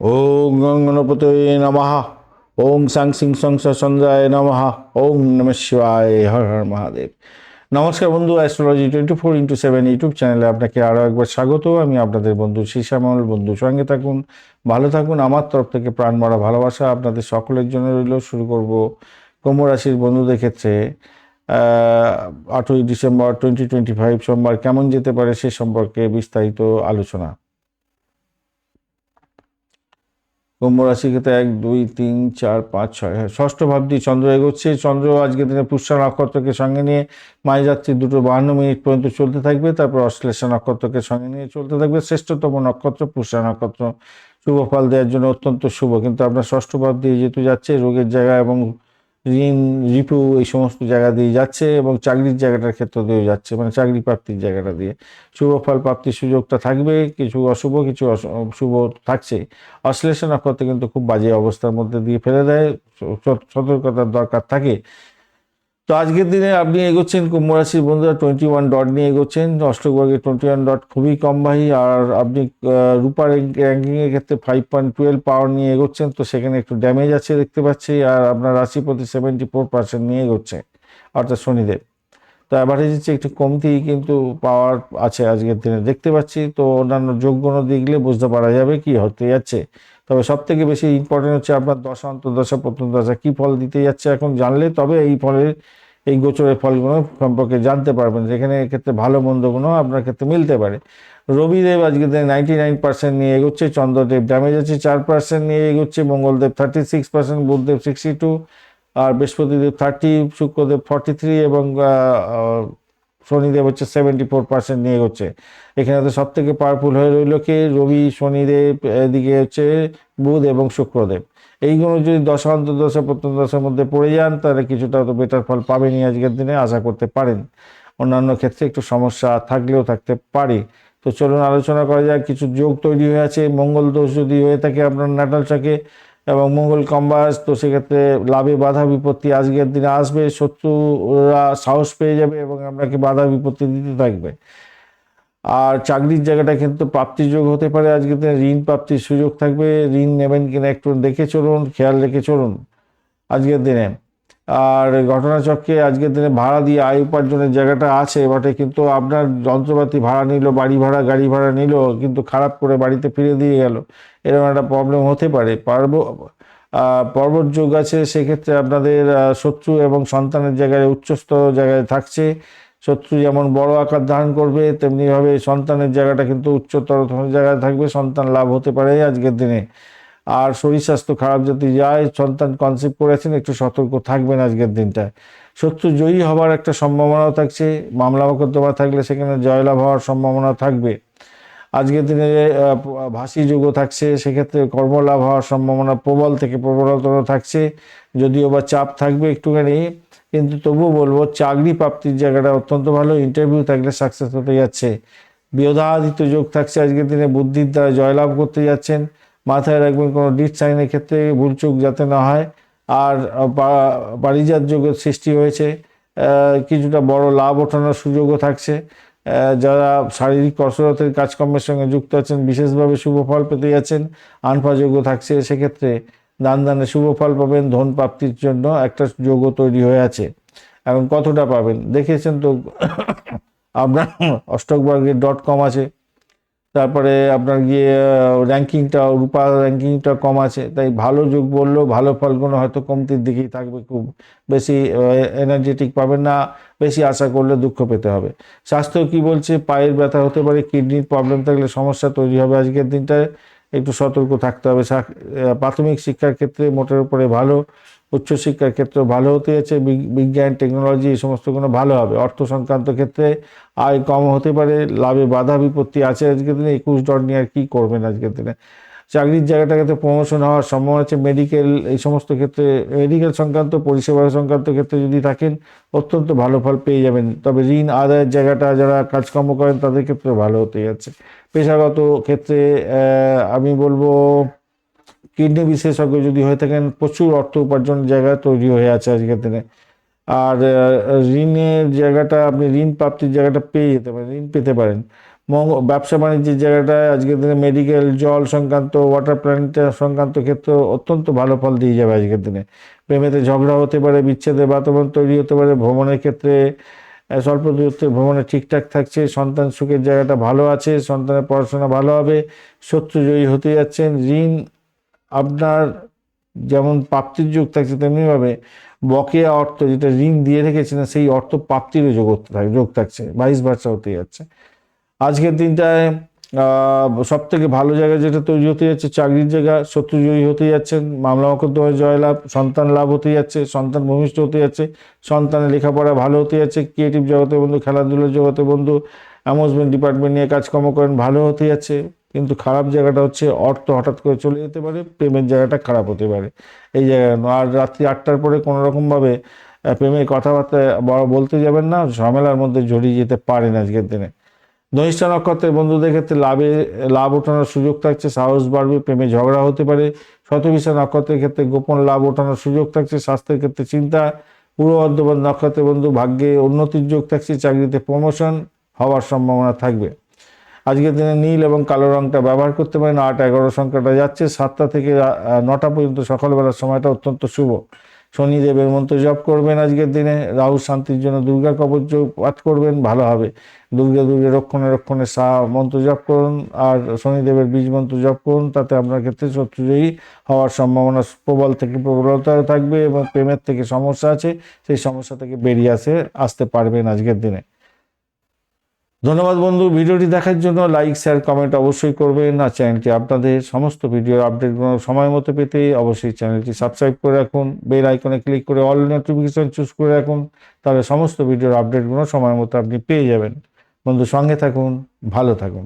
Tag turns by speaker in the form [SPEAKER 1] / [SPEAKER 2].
[SPEAKER 1] ওং গঙ্গনপতে নমঃ ওং সাং সিং সংস সঞ্জয় নমঃ ওং নম শিবায় হর হর মহাদেব নমস্কার বন্ধু astrology twenty four into seven YouTube চ্যানেলে আপনাকে আরও একবার স্বাগত। আমি আপনাদের বন্ধু শ্যামল বন্ধু, সঙ্গে থাকুন, ভালো থাকুন। আমার তরফ থেকে প্রাণ মারা ভালোবাসা আপনাদের সকলের জন্য রইল। শুরু করব কুম্ভ রাশির বন্ধুদের ক্ষেত্রে। আটই ডিসেম্বর টোয়েন্টি টোয়েন্টি ফাইভ সোমবার কেমন যেতে পারে সে সম্পর্কে বিস্তারিত আলোচনা। কুম্ভ রাশির ক্ষেত্রে এক, দুই, তিন, চার, পাঁচ, ছয় হ্যাঁ ষষ্ঠ ভাবটি চন্দ্র এগোচ্ছে। চন্দ্র আজকে দিনে পুষ্যা নক্ষত্রকে সঙ্গে নিয়ে মাঝ যাত্রী দুটো বাহান্ন মিনিট পর্যন্ত চলতে থাকবে। তারপর অশ্লেষা নক্ষত্রকে সঙ্গে নিয়ে চলতে থাকবে। শ্রেষ্ঠতম নক্ষত্র পুষ্যা নক্ষত্র। শুভ ফল দেওয়ার জন্য অত্যন্ত শুভ। কিন্তু আপনার ষষ্ঠ ভাব দিয়ে যেহেতু যাচ্ছে, রোগের জায়গা এবং ঋণ, রিপু এই সমস্ত জায়গা দিয়ে যাচ্ছে এবং চাকরির জায়গাটার ক্ষেত্র দিয়েও যাচ্ছে মানে চাকরি প্রাপ্তির জায়গাটা দিয়ে। শুভ ফল প্রাপ্তির সুযোগটা থাকবে, কিছু অশুভ, কিছু শুভ থাকছে। অশ্লেষণ নক্ষত্র কিন্তু খুব বাজে অবস্থার মধ্যে দিয়ে ফেলে দেয়। সতর্কতার দরকার থাকে। তো আজকের দিনে আপনি এগোচ্ছেন কুম্ভ রাশির বন্ধুরা টোয়েন্টি ওয়ান ডট নিয়ে এগোচ্ছেন অষ্টকবর্গের টোয়েন্টি ওয়ান ডট খুবই কমবাহী আর আপনি রূপার র্যাঙ্কিংয়ের ক্ষেত্রে ফাইভ পয়েন্ট টুয়েলভ পাওয়ার নিয়ে এগোচ্ছেন, তো সেখানে একটু ড্যামেজ আছে দেখতে পাচ্ছি, আর আপনার রাশি প্রতি সেভেন্টি ফোর পার্সেন্ট নিয়ে এগোচ্ছে, অর্থাৎ শনিদেব। তো অ্যাভারেজের চেয়ে একটু কমতি, কিন্তু পাওয়ার আছে আজকের দিনে দেখতে পাচ্ছি, তো অন্যান্য যোগগুণ দেখলে বুঝতে পারা যাবে কি হতে যাচ্ছে। তবে সব থেকে বেশি ইম্পর্টেন্ট হচ্ছে আপনার দশা, অন্তর্দশা দশা কী ফল দিতে যাচ্ছে এখন জানলে, তবে এই ফলের, এই গোচরের ফলগুলো সম্পর্কে জানতে পারবেন। যেখানে এক্ষেত্রে ভালো মন্দগুলো আপনার ক্ষেত্রে মিলতে পারে। রবিদেব আজকে নাইনটি নাইন পার্সেন্ট নিয়ে এগোচ্ছে, চন্দ্রদেব ড্যামেজ আছে চার পার্সেন্ট নিয়ে এগোচ্ছে, Mangaldev thirty six percent Budhdev sixty two আর Brihaspatidev thirty Shukradev forty three এবং শনিদেব হচ্ছে সেভেন্টি ফোর পার্সেন্ট নিয়ে এগোচ্ছে এখানে তো সব থেকে পাওয়ারফুল হয়ে রইল কি? রবি, শনিদেব, এদিকে হচ্ছে বুধ এবং শুক্রদেব। এইগুলো যদি দশা প্রত্যন্ত দশার মধ্যে পড়ে যান, তাহলে কিছুটা তো বেটার ফল পাবেনই আজকের দিনে, আশা করতে পারেন। অন্যান্য ক্ষেত্রে একটু সমস্যা থাকলেও থাকতে পারে। তো চলুন আলোচনা করা যাক, কিছু যোগ তৈরি হয়ে আছে। মঙ্গল দোষ যদি হয়ে থাকে আপনার নাটাল চাকে এবং মঙ্গল কম্বাস, তো সেক্ষেত্রে লাভে বাধা বিপত্তি আজকের দিনে আসবে, শত্রুরা সাহস পেয়ে যাবে এবং আপনাকে বাধা বিপত্তি দিতে থাকবে। আর চাকরির জায়গাটা কিন্তু প্রাপ্তিযোগ হতে পারে আজকে দিনে, ঋণ প্রাপ্তির সুযোগ থাকবে, ঋণ নেবেন কিনা একটু দেখে চলুন, খেয়াল রেখে চলুন আজকের দিনে। আর ঘটনাচক্রে আজকের দিনে ভাড়া দিয়ে আয় উপার্জনের জায়গাটা আছে, বটে। কিন্তু আপনার যন্ত্রপাতি ভাড়া নিল, বাড়ি ভাড়া, গাড়ি ভাড়া নিল, কিন্তু খারাপ করে বাড়িতে ফিরে দিয়ে গেল। এরকম একটা প্রবলেম হতে পারে। পারব পর্বত যোগ আছে, সেক্ষেত্রে আপনাদের শত্রু এবং সন্তানের জায়গায় উচ্চস্তর জায়গায় থাকছে। শত্রু যেমন বড় আকার ধারণ করবে, তেমনিভাবে সন্তানের জায়গাটা কিন্তু উচ্চতর জায়গায় থাকবে। সন্তান লাভ হতে পারে আজকের দিনে। আর শরীর স্বাস্থ্য খারাপ যদি যায়, সন্তান কনসেপ্ট করেছেন, একটু সতর্ক থাকবেন আজকের দিনটায়। শত্রু জয়ী হবার একটা সম্ভাবনাও থাকছে, মামলা মোকদ্দমা থাকলে সেখানে জয়লাভ হওয়ার সম্ভাবনা থাকবে। আজকের দিনে ভাসি যুগও থাকছে, সেক্ষেত্রে কর্মলাভ হওয়ার সম্ভাবনা প্রবল থেকে প্রবলতর থাকছে। যদিও বা চাপ থাকবে একটুখানি, কিন্তু তবুও বলব চাকরি প্রাপ্তির জায়গাটা অত্যন্ত ভালো ইন্টারভিউ থাকলে সাকসেস হতে যাচ্ছে। বিয়োধাদিত্য যোগ থাকছে, আজকের দিনে বুদ্ধির দ্বারা জয়লাভ করতে যাচ্ছেন। মাথায় রাখবেন, কোনো ডিট সাইনের ক্ষেত্রে ভুলচুক যাতে না হয়। আর পারিজাত যোগের সৃষ্টি হয়েছে। কিছুটা বড় লাভ ওঠানোর সুযোগও থাকছে। যারা শারীরিক কসরতের কাজকর্মের সঙ্গে যুক্ত আছেন, বিশেষভাবে শুভ ফল পেতে যাচ্ছেন, আনফা যোগ্য থাকছে। সেক্ষেত্রে দান দানে শুভ ফল পাবেন, ধন প্রাপ্তির জন্য একটা যোগ্য তৈরি হয়ে আছে। এখন কতটা পাবেন? দেখেছেন তো, আপনার অষ্টকবর্গের ডট কম আছে। তারপরে আপনার গিয়ে র্যাঙ্কিংটা, রূপা র্যাঙ্কিংটা কম আছে, তাই ভালো যোগ বললেও ভালো ফলগুলো হয়তো কমতির দিকেই থাকবে খুব বেশি এনার্জেটিক পাবেন না, বেশি আশা করলে দুঃখ পেতে হবে। স্বাস্থ্য কি বলছে? পায়ের ব্যথা হতে পারে, কিডনির প্রবলেম থাকলে সমস্যা তৈরি হবে আজকের দিনটায়। একটু সতর্ক থাকতে হবে প্রাথমিক শিক্ষার ক্ষেত্রে মোটের উপরে ভালো। উচ্চশিক্ষার ক্ষেত্রে ভালো হতে যাচ্ছে বিজ্ঞান, টেকনোলজি, এই সমস্তগুলো ভালো হবে। অর্থ সংক্রান্ত ক্ষেত্রে আয় কম হতে পারে, লাভে বাধা বিপত্তি আছে আজকের দিনে, একুশ ডট নিয়ে আর কী করবেন আজকের দিনে? চাকরির জায়গাটাতে প্রমোশন হওয়ার সম্ভাবনা আছে মেডিকেল এই সমস্ত ক্ষেত্রে মেডিকেল সংক্রান্ত, পরিষেবা সংক্রান্ত ক্ষেত্রে যদি থাকেন, অত্যন্ত ভালো ফল পেয়ে যাবেন। তবে ঋণ আদায়ের জায়গাটা যারা কাজকর্ম করেন, তাদের ক্ষেত্রে ভালো হতে যাচ্ছে। পেশাগত ক্ষেত্রে আমি বলব কিডনি বিশেষজ্ঞ যদি হয়ে থাকেন, প্রচুর অর্থ উপার্জনের জায়গা তৈরি হয়ে আছে আজকের দিনে। আর ঋণের জায়গাটা আপনি, ঋণ প্রাপ্তির জায়গাটা পেয়ে যেতে পারেন, ঋণ পেতে পারেন। মঙ্গ- ব্যবসা বাণিজ্যের জায়গাটায় আজকের দিনে মেডিকেল জল সংক্রান্ত ওয়াটার প্ল্যান্ট সংক্রান্ত ক্ষেত্রে অত্যন্ত ভালো ফল দিয়ে যাবে আজকের দিনে। প্রেমেতে ঝগড়া হতে পারে বিচ্ছেদের বাতাবরণ তৈরি হতে পারে, ভ্রমণের ক্ষেত্রে স্বল্প দূরত্বের ভ্রমণে ঠিকঠাক থাকছে, সন্তান সুখের জায়গাটা ভালো আছে, সন্তানের পড়াশোনা ভালো হবে, শত্রু জয়ী হতে যাচ্ছেন, ঋণ আপনার যেমন প্রাপ্তির যোগ থাকছে, তেমনিভাবে বকেয়া অর্থ যেটা ঋণ দিয়ে রেখেছেন সেই অর্থ প্রাপ্তিরও যোগ থাকে, যোগ থাকছে বাইশ বার্ষা হতে যাচ্ছে। আজকের দিনটায় সব থেকে ভালো জায়গা যেটা তৈরি হতে যাচ্ছে, চাকরির জায়গা, শত্রু জয়ী হতে যাচ্ছেন, মামলা মকদ্দমায় জয়লাভ, সন্তান লাভ হতে যাচ্ছে, সন্তান ভূমিষ্ঠ হতে যাচ্ছে, সন্তানের লেখাপড়া ভালো হতে যাচ্ছে ক্রিয়েটিভ জগতে বন্ধু, খেলাধুলার জগতে বন্ধু অ্যামোজমেন্ট ডিপার্টমেন্ট নিয়ে কাজকর্ম করেন, ভালো হতে যাচ্ছে। কিন্তু খারাপ জায়গাটা হচ্ছে অর্থ হঠাৎ করে চলে যেতে পারে প্রেমের জায়গাটা খারাপ হতে পারে। এই জায়গায় আর রাত্রি আটটার পরে কোনো রকমভাবে প্রেমের কথাবার্তা বলতে যাবেন না, ঝামেলার মধ্যে জড়িয়ে যেতে পারেন আজকের দিনে। ধনিষ্ঠা নক্ষত্রের বন্ধুদের ক্ষেত্রে লাভে, লাভ ওঠানোর সুযোগ থাকছে, সাহস বাড়বে, প্রেমে ঝগড়া হতে পারে। শতবিশা নক্ষত্রের ক্ষেত্রে গোপন লাভ ওঠানোর সুযোগ থাকছে, স্বাস্থ্যের ক্ষেত্রে চিন্তা। পূর্ব বর্ধমান নক্ষত্রের বন্ধু ভাগ্যে উন্নতির যোগ থাকছে, চাকরিতে প্রমোশন হওয়ার সম্ভাবনা থাকবে। আজকের দিনে নীল এবং কালো রংটা ব্যবহার করতে পারেন। আট, এগারো সংখ্যাটা যাচ্ছে। সাতটা থেকে নটা পর্যন্ত সকালবেলার সময়টা অত্যন্ত শুভ। শনিদেবের মন্ত্র জপ করবেন আজকের দিনে। রাহু শান্তির জন্য দুর্গা কবচ পাঠ করবেন, ভালো হবে। দুর্গা দুর্গা রক্ষণে রক্ষণে সা মন্ত্র জপ করুন আর শনিদেবের বীজ মন্ত্র জপ করুন, তাতে আপনার ক্ষেত্রে শত্রুজয়ী হওয়ার সম্ভাবনা প্রবল থেকে প্রবলতা থাকবে এবং প্রেমের থেকে সমস্যা আছে, সেই সমস্যা থেকে বেরিয়ে আসে, আসতে পারবেন আজকের দিনে। ধন্যবাদ বন্ধু, ভিডিওটি দেখার জন্য লাইক শেয়ার কমেন্ট অবশ্যই করবেন আর চ্যানেলটি আপনাদের সমস্ত ভিডিওর আপডেটগুলো সময় মতো পেতে অবশ্যই চ্যানেলটি সাবস্ক্রাইব করে রাখুন বেল আইকনে ক্লিক করে অল নোটিফিকেশন চুজ করে রাখুন, তাহলে সমস্ত ভিডিওর আপডেটগুলো সময় মতো আপনি পেয়ে যাবেন। বন্ধু, সঙ্গে থাকুন, ভালো থাকুন।